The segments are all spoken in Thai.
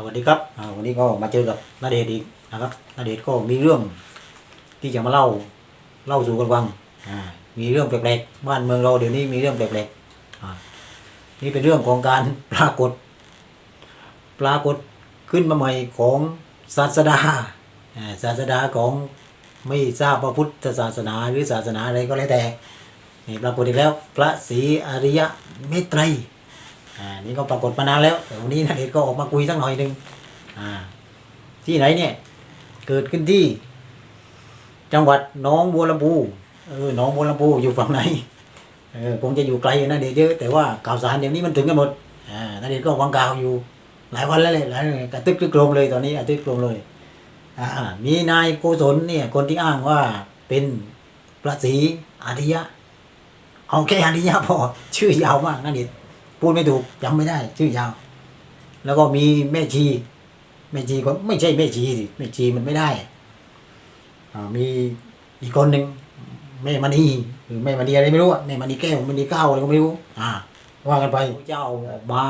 สวัสดีครับอ่าวันนี้ก็มาเจอกับนาเดชน์อีกนะครับนาเดชก็มีเรื่องที่จะมาเล่าเล่าสู่กันฟังอ่ามีเรื่องแปลกๆบ้านเมืองเราเดี๋ยวนี้มีเรื่องแปลกๆอ่านี่เป็นเรื่องของการปรากฏ ปรากฏขึ้นมาใหม่ของศาสดาอ่าศาสดาของไม่ทราบว่าพุทธศาสนาหรือศาสนาอะไรก็แล้วแต่นี่ปรากฏอีกแล้ว พระศรีอริยะเมตไตร อ่านี่ก็ปรากฏมานานแล้วแต่วันนี้นาเดชก็ออกมาคุยสักหน่อยหนึ่งอ่า ที่ไหนเนี่ย เกิดขึ้นที่ จังหวัดหน้องบัวลำพูเออหน้องบัวลำพูอยู่ฝั่งไหนเออคงจะอยู่ไกลนะเดชน์เยอะแต่ว่าข่าวสารเดี๋ยวนี้มันถึงกันหมดอ่านาเดชก็วางข่าวอยู่ หลายวันแล้วเลยหลายกระตึกกระโกรมเลยตอนนี้กระตึกกระโกรมเลยอ่ามีนายโกศลเนี่ย คนที่อ้างว่าเป็นพระศรีอริยะเอาแค่อริยะพอชื่อยาวมากนาเดช พูดไม่ถูกจำไม่ได้ชื่อยาว แล้วก็มีแม่ชีแม่ชีก็ไม่ใช่แม่ชีสิแม่ชีมันไม่ได้มีอีกคนหนึ่งแม่มณีหรือแม่มณีอะไรไม่รู้อะแม่มณีแก้วมณีเก้าอะไรก็ไม่รู้ อ่า ว่ากันไปเจ้ามา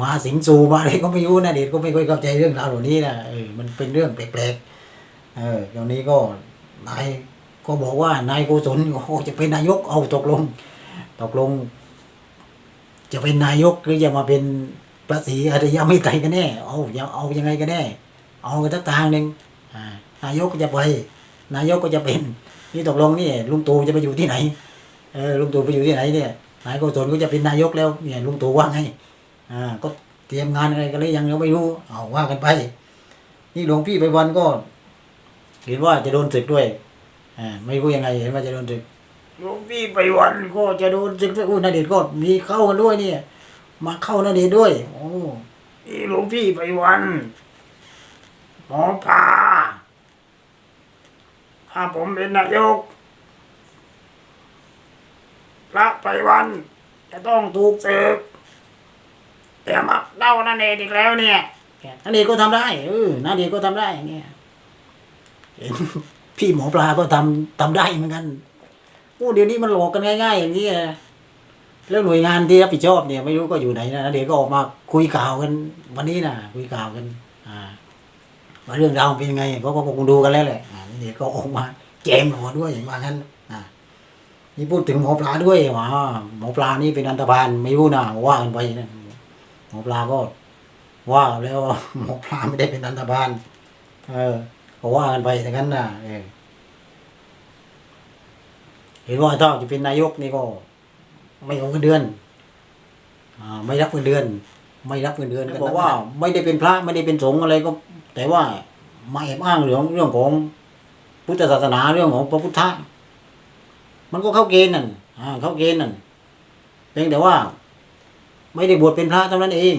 มาสิงสูมาอะไรก็ไม่รู้นะเด็กก็ไม่ค่อยเข้าใจเรื่องราวเหล่านี้นะเออมันเป็นเรื่องแปลกๆเออตอนนี้ก็นายก็บอกว่านายโกศลโอ้จะเป็นนายกเอาตกลง ตกลง จะเป็นนายกหรือจะมาเป็นพระศรีอริยไม่ไตรกันแน่ เอายังเอายังไงกันแน่ เอากันทักทางหนึ่งนายกก็จะไป นายกก็จะเป็น นี่ตกลงนี่ลุงตู่จะไปอยู่ที่ไหน เออลุงตู่ไปอยู่ที่ไหนเนี่ยนายโกศลก็จะเป็นนายกแล้วเนี่ยลุงตู่ว่าไงอ่าก็เตรียมงานอะไรกันเลยยังยังไม่รู้ เอาว่ากันไป นี่หลวงพี่ไปวันก็เห็นว่าจะโดนศึกด้วยอ่าไม่รู้ยังไงเห็นว่าจะโดนศึก หลวงพี่ไปวันก็จะโดนศึกด้วยอู้นาเดชก็มีเข้ากันด้วยเนี่ย มาเข้านาเดชด้วย โอ้นี่หลวงพี่ไปวันหมอปลาถ้าผมเป็นนายก พระไปวันจะต้องถูกศึกแต่มาเล่านาเดชอีกแล้วเนี่ยนาเดชก็ทำได้เออนาเดชก็ทำได้เนี่ยพี่หมอปลาก็ทำทำได้เหมือนกัน อ้เดี๋ยวนี้มันหลอกกันง่ายๆอย่างนี้นะแล้วหน่วยงานที่รับผิดชอบเนี่ยไม่รู้ก็อยู่ไหนนะเดี๋ยวก็ออกมาคุยข่าวกันวันนี้นะคุยข่าวกัน อ่าว่าเรื่องราวเป็นยังไงเพราะว่าคงดูกันแล้วแหละเดี๋ยวก็ออกมาแจมหัวด้วยอย่างว่างั้นนี่พูดถึงหมอปลาด้วยว่าหมอปลานี่เป็นอันตรพานไม่รู้นะว่ากันไปนะหมอปลาก็ว่าแล้วหมอปลาไม่ได้เป็นอันตรพานเออก็ว่ากันไปแต่งั้นนะเออ เห็นว่าถ้าจะเป็นนายกนี่ก็ ไม่เอาเงินเดือนอ่าไม่รับเงินเดือน ไม่รับเงินเดือนก็บอกว่า ไม่ได้เป็นพระไม่ได้เป็นสงฆ์อะไรก็ แต่ว่ามาแอบอ้างเรื่องเรื่องของพุทธศาสนาเรื่องของพระพุทธมันก็เข้าเกณฑ์นั่นอ่าเข้าเกณฑ์นั่นเพียงแต่ว่า ไม่ได้บวชเป็นพระเท่านั้นเอง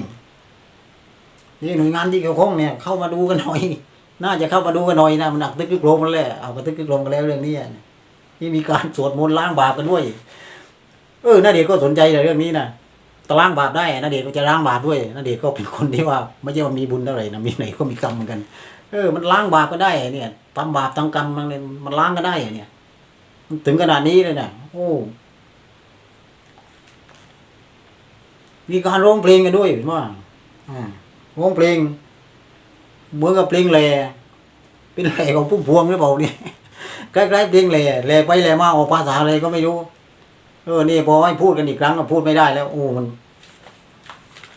นี่หน่วยงานที่เกี่ยวข้องเนี่ยเข้ามาดูกันหน่อย น่าจะเข้ามาดูกันหน่อยนะมันหนักตึกตึกโลมกันแล้วเอากระตึกตึกโลมกันแล้วเรื่องนี้อะ ที่มีการสวดมนต์ล้างบาปกันด้วย เออนาเดชก็สนใจในเรื่องนี้นะตล้างบาปได้นาเดชก็จะล้างบาปด้วยนาเดชก็เป็นคนที่ว่า ไม่ใช่ว่ามีบุญเท่าไหร่นะมีไหนก็มีกรรมเหมือนกัน เออ มันล้างบาปก็ได้เนี่ยทำบาปทำกรรมมันมันล้างก็ได้เนี่ยมันถึงขนาดนี้เลยนะโอ้มีการร้องเพลงกันด้วยเห็นว่าอ่าร้องเพลงเหมือนกับเพลงแหล่เป็นแหล่ของพุ่มพวงหรือเปล่าเนี่ย ใกล้ๆเพลงแหล่แหล่ไปแหล่มาออกภาษาอะไรก็ไม่รู้เออนี่พอให้พูดกันอีกครั้งก็พูดไม่ได้แล้วโอ้มัน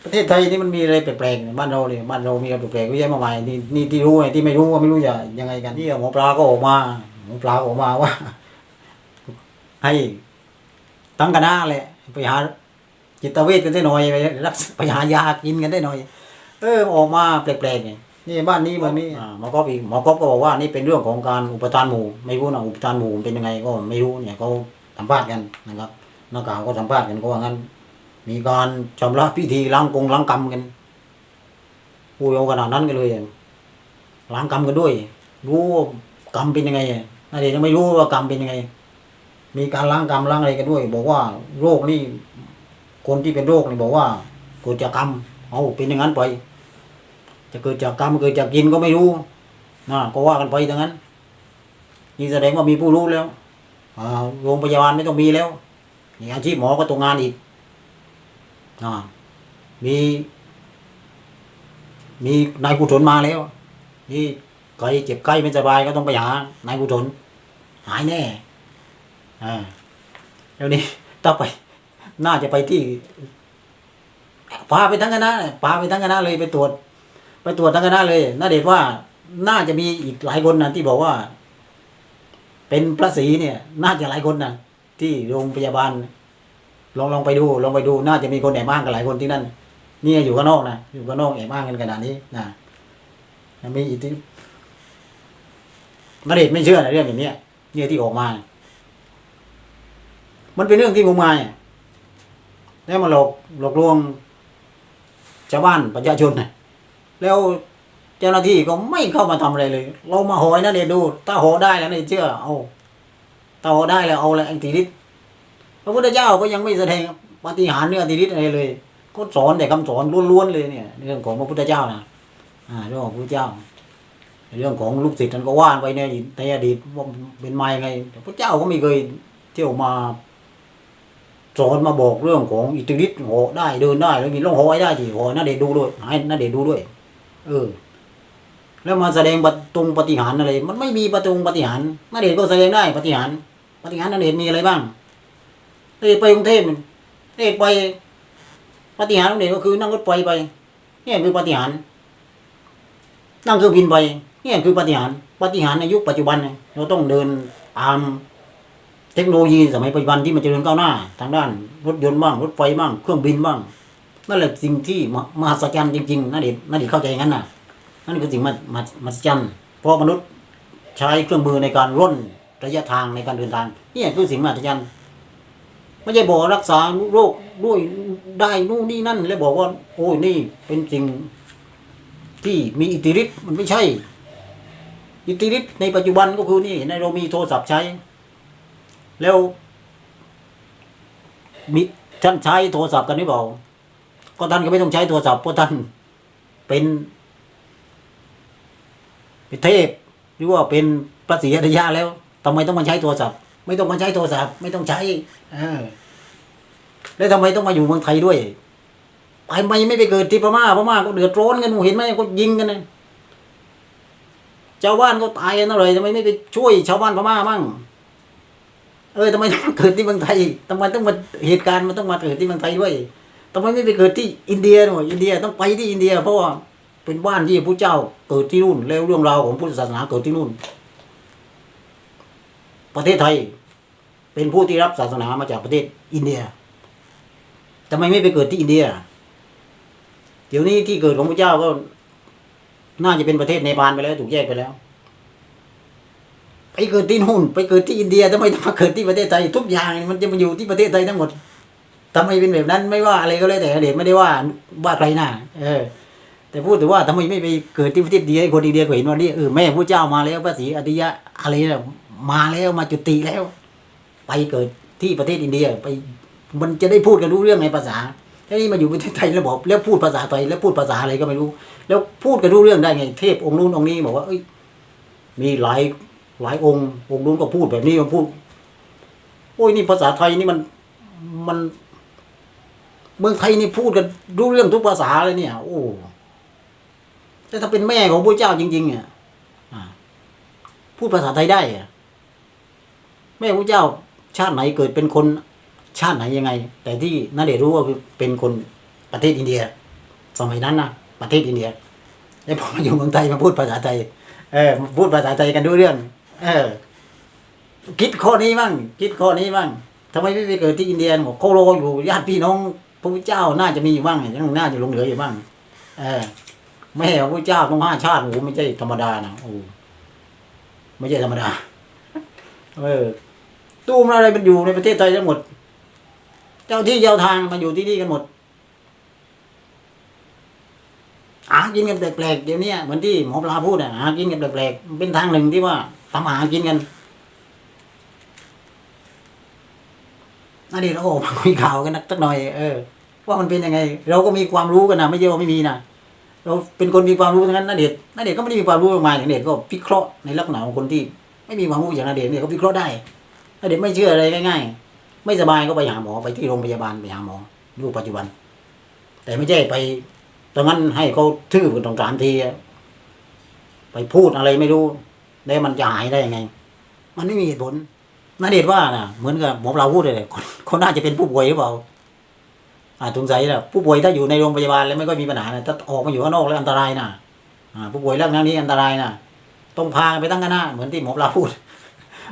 ประเทศไทยนี่มันมีอะไรแปลกๆบ้านเราเนี่ยบ้านเรามีอะไรแปลกๆเยอะแยะมากมายนี่นี่ที่รู้ไงที่ไม่รู้ก็ไม่รู้จะยังไงกันนี่หมอปลาก็ออกมาหมอปลาออกมาว่า ให้ตั้งคณะแหละไปหาจิตเวชกันได้หน่อยไปรักไปหายากินกันได้หน่อย เออออกมาแปลกๆเนี่ย นี่บ้านนี้เมืองนี้อ่าหมอกอบอีกหมอกอบก็บอกว่านี่เป็นเรื่องของการอุปทานหมู่ ไม่รู้นะอุปทานหมู่เป็นยังไงก็ไม่รู้เนี่ยเขาสัมภาษณ์กันนะครับนักข่าวก็สัมภาษณ์กันก็ว่างั้น มีการชำระพิธีล้างกงล้างกรรมกันพูดเอาขนาดนั้นกันเลยล้างกรรมกันด้วย รู้ว่ากรรมเป็นยังไงน่าจะยังไม่รู้ว่ากรรมเป็นยังไง มีการล้างกรรมล้างอะไรกันด้วย บอกว่าโรคนี่คนที่เป็นโรคนี่บอกว่าเกิดจากกรรมเอาเป็นอย่างนั้นไป จะเกิดจากกรรมเกิดจากกินก็ไม่รู้นะก็ว่ากันไปดังนั้น นี่แสดงว่ามีผู้รู้แล้วอ่าโรงพยาบาลไม่ต้องมีแล้วนี่อาชีพหมอก็ตกงานอีกอ่ามี มีนายกุศลมาแล้ว นี่ใครเจ็บไข้ไม่สบายก็ต้องไปหานายกุศลหายแน่อ่าแล้วนี้ต้องไป น่าจะไปที่พาไปทั้งคณะพาไปทั้งคณะเลยไปตรวจ ตรวจทั้งคณะเลยน่าเด็ดว่าน่าจะมีอีกหลายคนนะที่บอกว่า เป็นพระศรีเนี่ย น่าจะหลายคนนะที่โรงพยาบาล ลองลองไปดูลองไปดู น่าจะมีคนแอบอ้างกันหลายคนที่นั่นนี่อยู่ข้างนอกนะอยู่ข้างนอกแอบอ้างกันขนาดนี้นะมีอีกที่นเดชไม่เชื่อนะเรื่องอย่างนี้เนี่ยที่ออกมา มันเป็นเรื่องที่งมงายแล้วมาหลอกหลอกลวงชาวบ้านประชาชนนะ แล้วเจ้าหน้าที่ก็ไม่เข้ามาทำอะไรเลย เรามาหอยนะเดชน์ดู ถ้าหอได้แล้วเนี่ยเชื่อ เอาถ้าหอได้แล้วเอาอะไรอันติฤทธิ์พระพุทธเจ้าก็ยังไม่แสดงปฏิหาริย์เนื้อติฤทธิ์อะไรเลย ก็สอนแต่คำสอนล้วนๆเลยเนี่ย เรื่องของพระพุทธเจ้านะอ่าเรื่องของพระพุทธเจ้า เรื่องของลูกศิษย์ท่านก็ว่านไปในในอดีตว่าเป็นมายังไงแต่พระเจ้าก็ไม่เคยเที่ยวมาสอนมาบอกเรื่องของอิทธิฤทธิ์โหได้เดินได้แล้วมีล่องหอยได้ที่โหน่าเด็ดดูด้วยให้น่าเด็ดดูด้วย เออ แล้วมาแสดงปตรงปฏิหารอะไร มันไม่มีประตรงปฏิหารนาเด็ดก็แสดงได้ปฏิหารปฏิหารนาเด็ดมีอะไรบ้างนาเด็ดไปกรุงเทพนาเด็ดไปปฏิหารย์ของเด็กก็คือนั่งรถไฟไปเนี่ยคือปฏิหารนั่งเครื่องบินไปเนี่ยคือปฏิหารปฏิหารในยุคปัจจุบันเราต้องเดินตามเทคโนโลยีสมัยปัจจุบันที่มันจเจริญก้าวหน้า ทางด้านรถยนต์บ้างรถไฟบ้างเครื่องบินบ้าง นั่นแหละสิ่งที่มหัศจรรย์จริงๆนั่นเด็นั่นเด็เข้าใจงั้นน่ะนั่นคือสิ่งมหัศมหัศมหัศจรรย์เพราะมนุษย์ใช้เครื่องมือในการร่นระยะทางในการเดินทางนี่คือสิ่งมหัศจรรย์ไม่ใช่บอกรักษาโรคด้วยได้นู่นนี่นั่น แล้วบอกว่า โอ้ยนี่เป็นสิ่งที่มีอิทธิฤทธิ์มันไม่ใช่ อิทธิฤทธิ์ในปัจจุบันก็คือนี่ในเรามีโทรศัพท์ใช้ แล้วมีท่านใช้โทรศัพท์กันหรือเปล่า ก็ท่านก็ไม่ต้องใช้โทรศัพท์เพราะท่านเป็นเป็นเทพหรือว่าเป็นพระศรีอริยะแล้วทำไมต้องมาใช้โทรศัพท์ ไม่ต้องมาใช้โทรศัพท์ ไม่ต้องใช้อแล้วทำไมต้องมาอยู่เมืองไทยด้วยไปไม่ไม่ไปเกิดที่พม่าพม่าก็เดือดร้อนกันเห็นไหมก็ยิงกันนะชาวบ้านก็ตายกันอะไรทำไมไม่ไปช่วยชาวบ้านพม่ามั่งเออทำไมต้องเกิดที่เมืองไทยทำไมต้องมาเหตุการณ์มันต้องมาเกิดที่เมืองไทยด้วย ทำไมไม่ไปเกิดที่อินเดียหน่อยอินเดียต้องไปที่อินเดีย เพราะว่าเป็นบ้านที่พระเจ้าเกิดที่นู่น แล้วเรื่องราวของพุทธศาสนาเกิดที่นู่น ประเทศไทย เป็นผู้ที่รับศาสนามาจากประเทศอินเดียทำไมไม่ไปเกิดที่อินเดีย เดี๋ยวนี้ที่เกิดของพระเจ้าก็ น่าจะเป็นประเทศเนปาลไปแล้ว ถูกแยกไปแล้ว ไปเกิดที่นู่น ไปเกิดที่อินเดียทำไมต้องมาเกิดที่ประเทศไทยทุกอย่างมันจะมาอยู่ที่ประเทศไทยทั้งหมด ทำไมเป็นแบบนั้นไม่ว่าอะไรก็แล้วแต่เด็กไม่ได้ว่าว่าใครนะเออ แต่พูดถึงว่าทำไมไม่ไปเกิดที่ประเทศเดียคนอินเดียก็เห็นว่านี่เออแม่พระเจ้ามาแล้วพระศรีอริยะอะไรนะมาแล้วมาจุติแล้ว ไปเกิดที่ประเทศอินเดียไปมันจะได้พูดกันรู้เรื่องในภาษาแล้วนี่มาอยู่ประเทศไทยแล้วบอกแล้วพูดภาษาไทยแล้วพูดภาษาอะไรก็ไม่รู้ แล้วพูดกันรู้เรื่องได้ไง เทพองค์นู้นองค์นี้บอกว่าเอ้ยมีหลายหลายองค์องค์นู้นก็พูดแบบนี้มาพูด โอ้ยนี่ภาษาไทยนี่มันมัน เมืองไทยนี่พูดกันรู้เรื่องทุกภาษาเลยเนี่ย โอ้แต่ถ้าเป็นแม่ของพระเจ้าจริงๆเนี่ยพูดภาษาไทยได้อะแม่พระเจ้าชาติไหนเกิดเป็นคนชาติไหนยังไง แต่ที่น่าเดรู้ว่าคือเป็นคนประเทศอินเดีย สมัยนั้นนะประเทศอินเดียแล้วพอมาอยู่เมืองไทยมาพูดภาษาไทย เออพูดภาษาไทยกันรู้เรื่อง เออ คิดข้อนี้บ้างคิดข้อนี้บ้างทำไมไม่ไปเกิดที่อินเดียบอกเขารออยู่ญาติพี่น้อง พระพุทธเจ้าน่าจะมีอยู่บ้างยังน่าจะลงเหลืออยู่บ้าง เออแม่ของพระเจ้าต้องห้าชาติโอ้ไม่ใช่ธรรมดานะโอ้ไม่ใช่ธรรมดา เออ ตู้มันอะไรมันอยู่ในประเทศไทยทั้งหมด เจ้าที่เจ้าทางมาอยู่ที่นี่กันหมดหากินกันแปลกๆเดี๋ยวนี้เหมือนที่หมอปลาพูดอะหากินกันแปลกๆเป็นทางหนึ่งที่ว่าทำอาหารกินกัน นั่นเดี๋ยวเราออกมาคุยข่าวกันสักหน่อย เออ ว่ามันเป็นยังไง เราก็มีความรู้กันนะไม่ใช่ว่าไม่มีนะเราเป็นคนมีความรู้ทั้งนั้นนาเดชนาเดชก็ไม่ได้มีความรู้มากมายอย่างเดชก็วิเคราะห์ในลักษณะของคนที่ ไม่มีความรู้อย่างนาเดชเนี่ยก็วิเคราะห์ได้นาเดชไม่เชื่ออะไรง่าย ๆ ไม่สบายก็ไปหาหมอไปที่โรงพยาบาลไปหาหมอดูปัจจุบัน แต่ไม่ใช่ไปตอนนั้นให้เขาชื่อกันตรงกลางทีไปพูดอะไรไม่รู้แล้วมันจะหายได้ยังไง มันไม่มีเหตุผล นาเดชว่านะเหมือนกับหมอปลาพูดเลยคนคนน่าจะเป็นผู้ป่วยหรือเปล่าอ่าสงสัยนะผู้ป่วยถ้าอยู่ในโรงพยาบาลแล้วไม่ค่อยมีปัญหานะถ้าออกมาอยู่ข้างนอกแล้วอันตรายนะอ่าผู้ป่วยเรื่องนี้อันตรายนะต้องพากันไปตั้งกันหน้าเหมือนที่หมอปลาพูด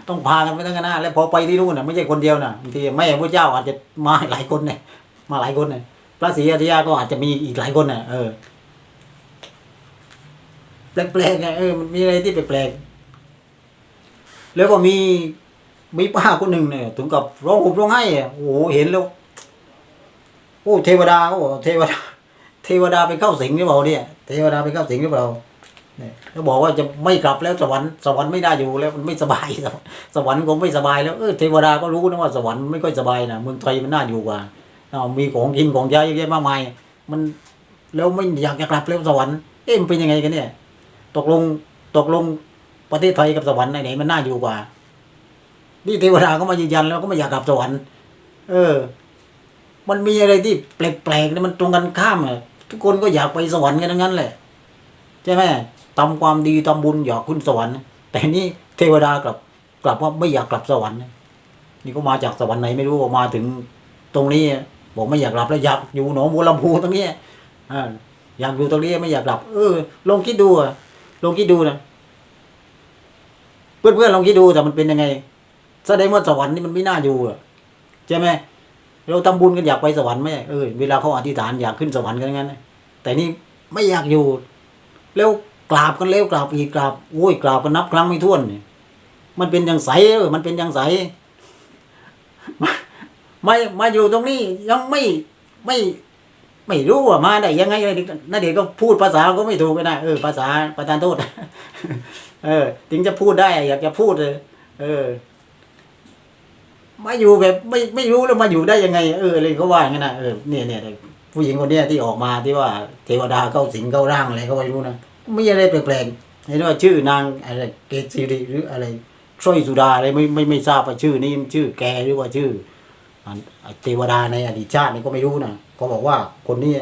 ต้องพากันไปตั้งกันหน้าแล้วพอไปที่นู่นน่ะไม่ใช่คนเดียวนะบางทีแม่พระเจ้าอาจจะมาหลายคนเนี่ยมาหลายคนเนี่ยพระศรีอริยาก็อาจจะมีอีกหลายคนน่ะเออแปลกๆไงเออมันมีอะไรที่แปลกๆแล้วก็มี มีป้าคนหนึ่งเนี่ยถึงกับร้องห่มร้องไห้โอ้โหเห็นแล้วโอ้เทวดาโอ้เทวดา เทวดาไปเข้าสิงหรือเปล่าเนี่ยเทวดาไปเข้าสิงหรือเปล่าเนี่ยเขาบอกว่าจะไม่กลับแล้วสวรรค์สวรรค์ไม่ได้อยู่แล้วมันไม่สบายสวรรค์คงไม่สบายแล้วเออเทวดาก็รู้นะว่าสวรรค์ไม่ค่อยสบายนะเมืองไทยมันน่าอยู่กว่าอ้ามีของกินของใช้เยอะแยะมากมายมันแล้วไม่อยากจะกลับแล้วสวรรค์เอ๊ะมันเป็นยังไงกันเนี่ย ตกลงตกลงประเทศไทยกับสวรรค์ไหนมันน่าอยู่กว่า นี่เทวดาก็มายืนยันแล้วก็ไม่อยากกลับสวรรค์เออ มันมีอะไรที่แปลกๆเนี่ยมันตรงกันข้ามอะทุกคนก็อยากไปสวรรค์กันทั้งนั้นแหละใช่ไหมทำความดีทำบุญอยากขึ้นสวรรค์ แต่นี่เทวดากลับกลับว่าไม่อยากกลับสวรรค์นี่ก็มาจากสวรรค์ไหนไม่รู้มาถึงตรงนี้บอกไม่อยากกลับแล้วอยากอยู่หนองบัวลำพูตรงนี้อ่าอยากอยู่ตรงนี้ไม่อยากกลับ เออลองคิดดูอะลองคิดดูนะเพื่อนๆลองคิดดูแต่มันเป็นยังไง แสดงว่าสวรรค์นี่มันไม่น่าอยู่อะใช่ไหมเราทำบุญกันอยากไปสวรรค์ไหมเออเวลาเขาอธิษฐานอยากขึ้นสวรรค์กันงั้นแต่นี่ไม่อยากอยู่ แล้วกราบกันแล้วกราบอีกกราบโอ้ยกราบกันนับครั้งไม่ถ้วนนี่มันเป็นอย่างใสเออมันเป็นอย่างใสมาไม่มาอยู่ตรงนี้ยังไม่ไม่ไม่รู้ว่ามาได้ยังไงเลยนเด็กก็พูดภาษาก็ไม่ถูกไปนะเออภาษาประธานโทษ เออ ถึงจะพูดได้ อยากจะพูดเลยเออ มาอยู่แบบไม่ไม่รู้แล้วมาอยู่ได้ยังไง เอออะไรเขาว่าอย่างนั้นนะเออเนี่ยเนี่ยผู้หญิงคนเนี้ยที่ออกมาที่ว่าเทวดาเข้าสิงเข้าร่างอะไรก็ไม่รู้นะไม่อะไรแปลกๆเห็นว่าชื่อนางอะไรเกศสิริหรืออะไรสร้อยสุดาอะไรไม่ไม่ไม่ทราบว่าชื่อนี้ชื่อแกหรือว่าชื่อเทวดาในอดีตชาตินี่ก็ไม่รู้นะเขาบอกว่าคนนี้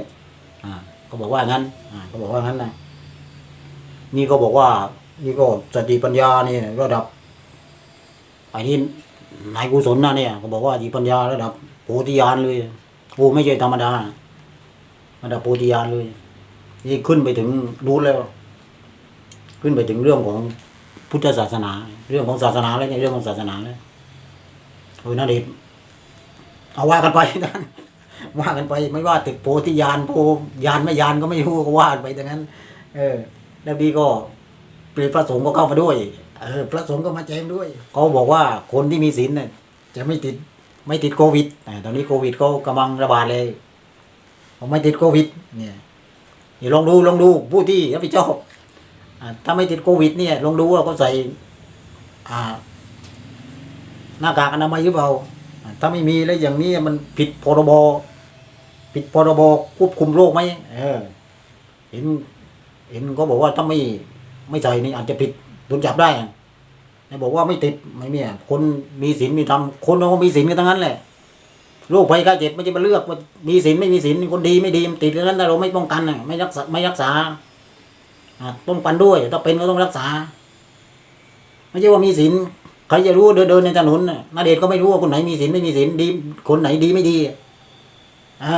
อ่าเขาบอกว่างั้นอ่าเขาบอกว่างั้นนะนี่ก็บอกว่านี่ก็สติปัญญานี่ระดับไอ้นี่ นายกุศลนะเนี่ยเขาบอกว่าสติปัญญาระดับโพธิญาณเลยโอ้ไม่ใช่ธรรมดาระดับโพธิญาณเลยนี่ขึ้นไปถึงรู้แล้ว ขึ้นไปถึงเรื่องของพุทธศาสนา เรื่องของศาสนาแล้วเนี่ยเรื่องของศาสนาแล้วเออนาเดชเอาว่ากันไปนะว่ากันไปไม่ว่าตึกโพธิญาณโพญาณไม่ญาณก็ไม่รู้ก็ว่ากันไปดังนั้น เออ แล้วดีก็เป็นพระสงฆ์ก็เข้ามาด้วย เออพระสงฆ์ก็มาแจ้งด้วยเขาบอกว่าคนที่มีศีลเนี่ยจะไม่ติดไม่ติดโควิดแต่ตอนนี้โควิดก็กำลังระบาดเลยผมไม่ติดโควิด เนี่ยนี่ลองดูลองดูผู้ที่รับผิดชอบถ้าไม่ติดโควิด เนี่ยลองดูว่าเขาใส่หน้ากากอนามัยหรือเปล่าอ่าถ้าไม่มีแล้วอย่างนี้มันผิดพรบผิดพรบควบคุมโรคไหมเออ เห็น เห็นก็บอกว่าถ้าไม่ไม่ใส่นี่อาจจะผิด โดนจับได้อะไอ้บอกว่าไม่ติดไม่มีคนมีศีลมีธรรมคนเราก็มีศีลกันทั้งนั้นแหละโรคภัยไข้เจ็บไม่ใช่มาเลือกว่ามีศีลไม่มีศีลคนดีไม่ดีมันติดกันนั้นแต่เราไม่ป้องกันไม่รักษาไม่รักษาป้องกันด้วยถ้าเป็นก็ต้องรักษา ไม่ใช่ว่ามีศีลใครจะรู้เดินเดินในถนนนาเดชก็ไม่รู้ว่าคนไหนมีศีลไม่มีศีลดีคนไหนดีไม่ดีอ่า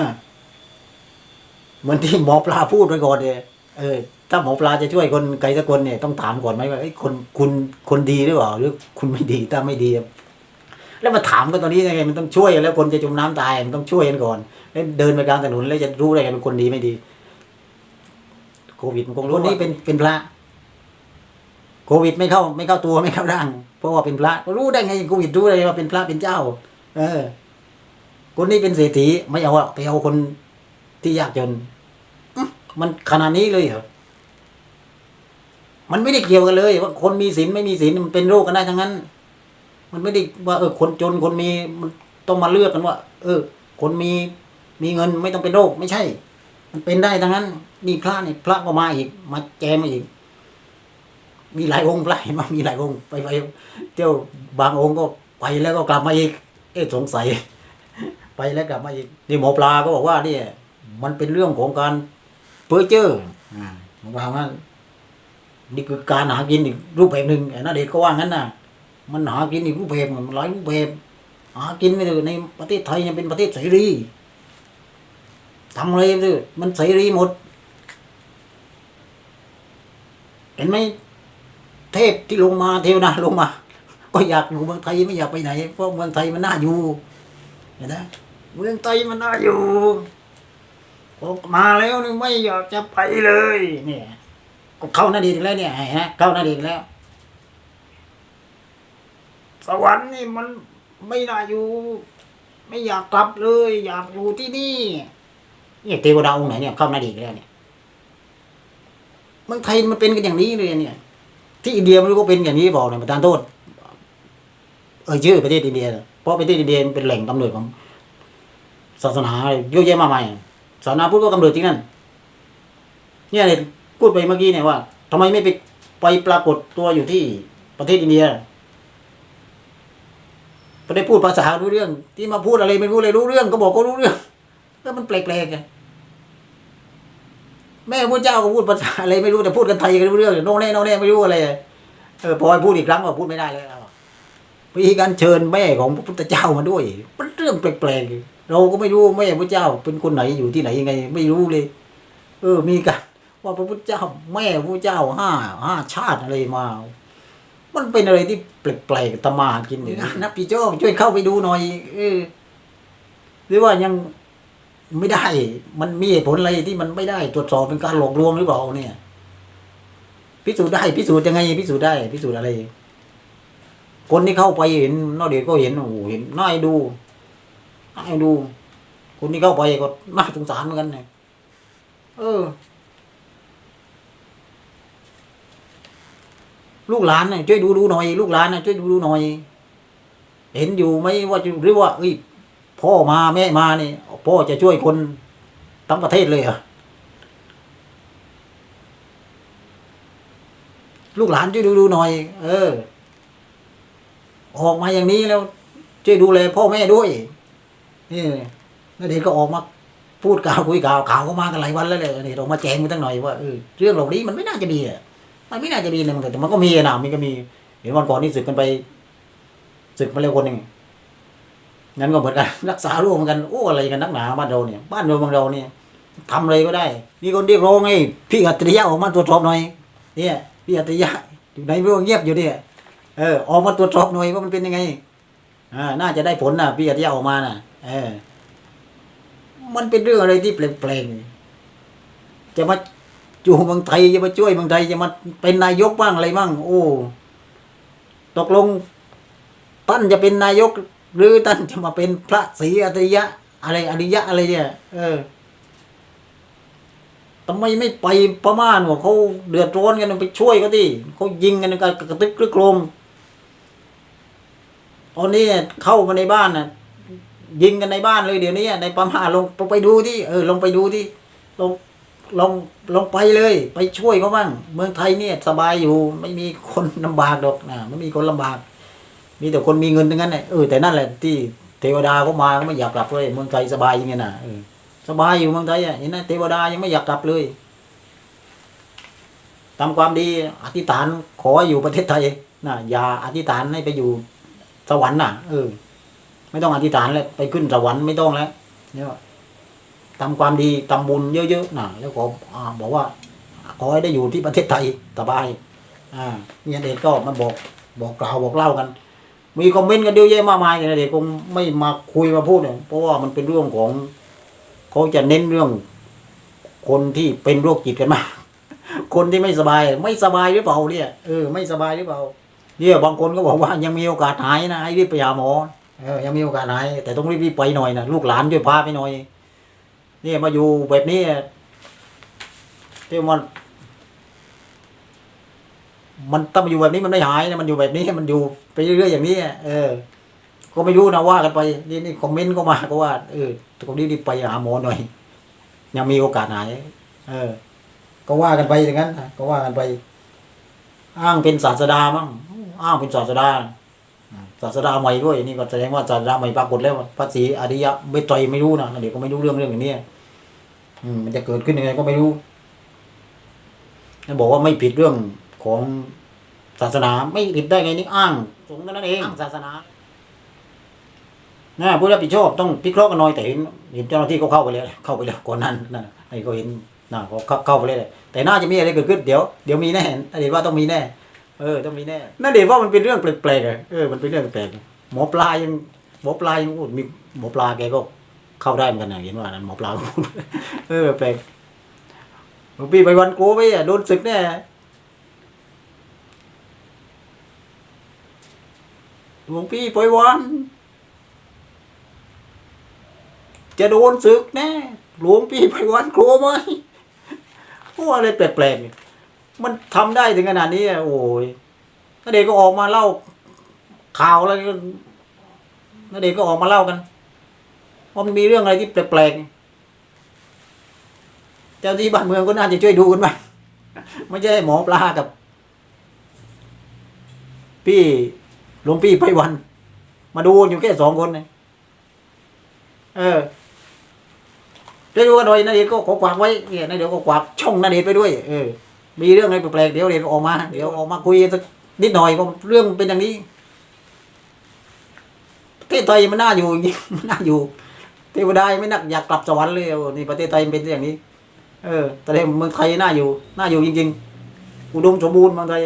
เหมือนที่หมอปลาพูดไปก่อนเลย เออถ้าหมอปลาจะช่วยคนไกลสักคนเนี่ยต้องถามก่อนไหมว่าเอ้ยคนคุณคนดีหรือเปล่าหรือคุณไม่ดีถ้าไม่ดี แล้วมาถามกันตอนนี้ยังไงมันต้องช่วยแล้วคนจะจมน้ำตายมันต้องช่วยกันก่อนแล้วเดินไปกลางถนนแล้วจะรู้ได้ไงเป็นคนดีไม่ดี โควิดมันคงรู้คนนี้เป็นเป็นพระ โควิดไม่เข้าไม่เข้าตัวไม่เข้าร่าง เพราะว่าเป็นพระรู้ได้ไงโควิดรู้ได้ไงว่าเป็นพระเป็นเจ้า เออ คนนี้เป็นเศรษฐีไม่เอาอะไปเอาคนที่ยากจนอื้อ มันขนาดนี้เลยเหรอมันไม่ได้เกี่ยวกันเลย ว่าคนมีศีลไม่มีศีลมันเป็นโรคกันได้ทั้งนั้น มันไม่ได้ว่าเออคนจนคนมีมันต้องมาเลือกกันว่า เออ คนมีมีเงินไม่ต้องเป็นโรคไม่ใช่ มันเป็นได้ทั้งนั้น นี่พระนี่พระก็มาอีก มาแจมมาอีก มีหลายองค์ห็นว่ามีหลายองค์ไปไปเที่ยวบางองค์ก็ไปแล้วก็กลับมาอีก เอ๊ะสงสัย ไปแล้วกลับมาอีกนี่หมอปลาก็บอกว่าเนี่ยมันเป็นเรื่องของการ เพ้อเจ้ออ่ามันว่างั้นนี่คือการหากินอีกรูปแบบหนึ่งไอ้นาเดชน์ก็ว่างั้นนะมันหากินอีกรูปแบบมันหลายรูปแบบหากินไม่ได้ในประเทศไทยเนี่ยเป็นประเทศเสรีทำอะไรไม่ได้มันเสรีหมด เห็นไหมเทพที่ลงมาเทวดาลงมา ก็อยากอยู่เมืองไทยไม่อยากไปไหนเพราะเมืองไทยมันน่าอยู่เห็นไหมเมืองไทยมันน่าอยู่ พอมาแล้วนี่ไม่อยากจะไปเลยเนี่ยก็เข้านาดีอีกแล้วเนี่ยเห็นไหมเข้านาดีอีกแล้ว สวรรค์นี่มันไม่น่าอยู่ ไม่อยากกลับเลย อยากอยู่ที่นี่เนี่ยเทวดาองค์ไหนเนี่ยเข้านาดีอีกแล้วเนี่ยเมืองไทยมันเป็นกันอย่างนี้เลยเนี่ย ที่อินเดียม่รู้ว่าเป็นอย่างนี้บอกเนี่ยประธานโทษเออชื่อประเทศอินเดียเพราะประเทศอินเดียเป็นแหล่งกำเนิดของศาสนาเยอะแยะมากมาย ศาสนาพุทธก็กำเนิดที่นั่น เนี่ยเลยพูดไปเมื่อกี้เนี่ยว่าทำไมไม่ไปไปปรากฏตัวอยู่ที่ประเทศอินเดียไม่ได้พูดภาษารู้เรื่อง ที่มาพูดอะไรไม่รู้เลยรู้เรื่อง ก็บอกก็รู้เรื่องแล้วมันแปลกๆไงแม่พระเจ้าก็พูดภาษาอะไรไม่รู้แต่พูดกันไทยกันรู้เรื่องโน่นแน่โน่นแน่ไม่รู้อะไรเออพอให้พูดอีกครั้งก็พูดไม่ได้เลยแล้วมีการเชิญแม่ของพระพุทธเจ้ามาด้วยเป็นเรื่องแปลกๆ เราก็ไม่รู้แม่พระเจ้าเป็นคนไหนอยู่ที่ไหนยังไง ไม่รู้เลย เออ มีกันว่าพระพุทธเจ้าแม่พระเจ้าห้าห้าชาติอะไรมา มันเป็นอะไรที่แปลกๆตมากินเนี่ยนะพี่โจ้ช่วยเข้าไปดูหน่อย เออหรือว่ายังไม่ได้ มันมีเหตุผลอะไรที่มันไม่ได้ตรวจสอบเป็นการหลอกลวงหรือเปล่าเนี่ย พิสูจน์ได้พิสูจน์ยังไง พิสูจน์ได้ พิสูจน์อะไร คนที่เข้าไปเห็นนอกเดียก็เห็นโอ้โหเห็นน่าดู น่าดู คนที่เข้าไปก็น่าสงสารเหมือนกันเนี่ยเออ ลูกหลานน่ช่วยดูดูหน่อย ลูกหลานน่ช่วยดูดูหน่อย เห็นอยู่ไหมว่าหรือว่าเอ้ยพ่อมาแม่มานี่พ่อจะช่วยคนทั้งประเทศเลยเหรอลูกหลานช่วยดูดูหน่อย เออ ออกมาอย่างนี้แล้วช่วยดูแลพ่อแม่ด้วย นี่แล้วเด็กก็ออกมาพูดกล่าวคุยกล่าวข่าวก็มากันหลายวันแล้วเลยนี่ออกมาแจ้งไปตั้งหน่อยว่าเออเรื่องเหล่านี้มันไม่น่าจะดีอะมันไม่น่าจะดีเลยมันแต่มันก็มีนะมันก็มีเห็นวันก่อนนี่ศึกกันไปศึกมาเร็วคนหนึ่งงั้นก็เหมือนกันรักษาโรคเหมือนกันโอ้อะไรกันนักหนาบ้านเราเนี่ยบ้านเราเมืองเราเนี่ยทำอะไรก็ได้ มีคนเรียกร้องให้พี่อัจฉริยะออกมาตรวจสอบหน่อยเนี่ยพี่อัจฉริยะอยู่ในเรื่องเงียบอยู่เนี่ยเออออกมาตรวจสอบหน่อยว่ามันเป็นยังไงอ่าน่าจะได้ผลนะพี่อัจฉริยะออกมาน่ะ เออ มันเป็นเรื่องอะไรที่แปลกๆจะมาจูเมืองไทยจะมาช่วยเมืองไทยจะมาเป็นนายกบ้างอะไรบ้างโอ้ตกลงท่านจะเป็นนายก หรือท่านจะมาเป็นพระศรีอริยะ อะไรอริยะอะไรเนี่ยเออทำไมไม่ไปพม่าหนูเขาเดือดร้อนกันไปช่วยเขาที่เขายิงกันกันกระตึกกระโครมตอนนี้เข้ามาในบ้านน่ะ ยิงกันในบ้านเลยเดี๋ยวนี้ในพม่าลงไปดูที่เออลงไปดูที่ลงลงลงไปเลย ไปช่วยเขาบ้างเมืองไทยเนี่ยสบายอยู่ ไม่มีคนลำบากดอกนะไม่มีคนลำบาก มีแต่คนมีเงินทั้งนั้นแหละเออแต่นั่นแหละที่เทวดาก็มาก็ไม่อยากกลับเลยเมืองไทยสบายยังไงนะออสบายอยู่เมืองไทยอะเห็นไหมเทวดายังไม่อยากกลับเลยทำความดีอธิษฐานขออยู่ประเทศไทยนะอย่าอธิษฐานให้ไปอยู่สวรรค์น่ะเออ ไม่ต้องอธิษฐานเลยไปขึ้นสวรรค์ไม่ต้องแล้วเนี่ยทำความดีทำบุญเยอะๆนะแล้วขออ่าบอกว่า ขอให้ได้อยู่ที่ประเทศไทยสบายอ่าเนี่ยเด็กก็มาบอกบอกกล่าวบอกเล่ากัน มีคอมเมนต์กันเยอะแยะมากมายเลยเด็กคงไม่มาคุยมาพูดเนี่ยเพราะว่ามันเป็นเรื่องของเขาจะเน้นเรื่อง คนที่เป็นโรคจิตกันมากคนที่ไม่สบาย ไม่สบายหรือเปล่าเนี่ยเออไม่สบายหรือเปล่าเนี่ยบางคนก็บอกว่ายังมีโอกาสหายนะให้รีบไปหาหมอ เออยังมีโอกาสหายแต่ต้องรีบๆไปหน่อยนะลูกหลานช่วยพาไปหน่อยนี่มาอยู่แบบนี้ที่มันมันต้องมาอยู่แบบนี้มันไม่หายนะมันอยู่แบบนี้มันอยู่ไปเรื่อยๆอย่างนี้เออ ก็ไม่รู้นะว่ากันไปนี่นี่คอมเมนต์ก็มาก็ว่าเออตรงนี้รีบไปหาหมอหน่อย ยังมีโอกาสหาย เออ ก็ว่ากันไปอย่างนั้นก็ว่ากันไป อ้างเป็นศาสดามั้งอ้างเป็นศาสดา ศาสดาใหม่ด้วยนี่ก็แสดงว่าศาสดาใหม่ปรากฏแล้วพระศรีอริยะไม่ไตรไม่รู้นะเดี๋ยวก็ไม่รู้เรื่องเรื่องอย่างนี้อืมมันจะเกิดขึ้นยังไงก็ไม่รู้นั่นบอกว่าไม่ผิดเรื่องของศาสนาไม่ผิดได้ไงนี่อ้างสงฆ์เท่านั้นเองอ้างศาสนานะผู้รับผิดชอบต้องพิเคราะห์กันหน่อยแต่เห็นเห็นเจ้าหน้าที่เขาเข้าไปแล้วเข้าไปแล้วก่อนนั้นนั่นน่ะไอ้ก็เห็นน่ะเขาเข้าเข้าไปเลยเลยแต่น่าจะมีอะไรเกิดขึ้นเดี๋ยวเดี๋ยวมีแน่เดี๋ยวว่าต้องมีแน่ เออต้องมีแน่นั่นเดี๋ยวว่ามันเป็นเรื่องแปลกๆอะเออมันเป็นเรื่องแปลกๆหมอปลายังหมอปลายังพูดมีหมอปลาแกก็เข้าได้เหมือนกันนะเห็นว่านั้นหมอปลาพูดเออแปลกหลวงพี่ไปวันโกไปอะโดนศึกแน่หลวงพี่ไปวันจะโดนศึกแน่หลวงพี่ไปวันโกไหมพวกอะไรแปลกๆเนี่ย มันทำได้ถึงขนาดนี้โอ้ยนาเดชน์ก็ออกมาเล่าข่าวอะไรก็นาเดชน์ก็ออกมาเล่ากันว่ามันมีเรื่องอะไรที่แปลกๆเจ้าที่บ้านเมืองก็น่าจะช่วยดูกันบ้างไม่ใช่หมอปลากับ พี่หลวงพี่ไพวัน มาดูอยู่แค่สองคนเนี่ยเออช่วยดูกันหน่อยนาเดชน์ก็ขอฝากไว้เนี่ยนาเดชน์ก็ฝากช่องนาเดชน์ไปด้วย เออ มีเรื่องอะไรแปลกๆเดี๋ยวเรียนออกมา เดี๋ยวออกมาคุยสักนิดหน่อยเพราเรื่องเป็นอย่างนี้ประเทศไทยมันน่าอยู่จริงมันน่าอยู่เทวดาไม่นักอยากกลับสวรรค์เลยโอ้นี่ประเทศไทยเป็นอย่างนี้ เออแต่เมืองไทยน่าอยู่น่าอยู่จริง ๆ อุดมสมบูรณ์เมืองไทย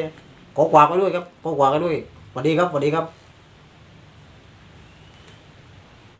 ขอฝากไปด้วยครับขอฝากไปด้วยสวัสดีครับสวัสดีครับ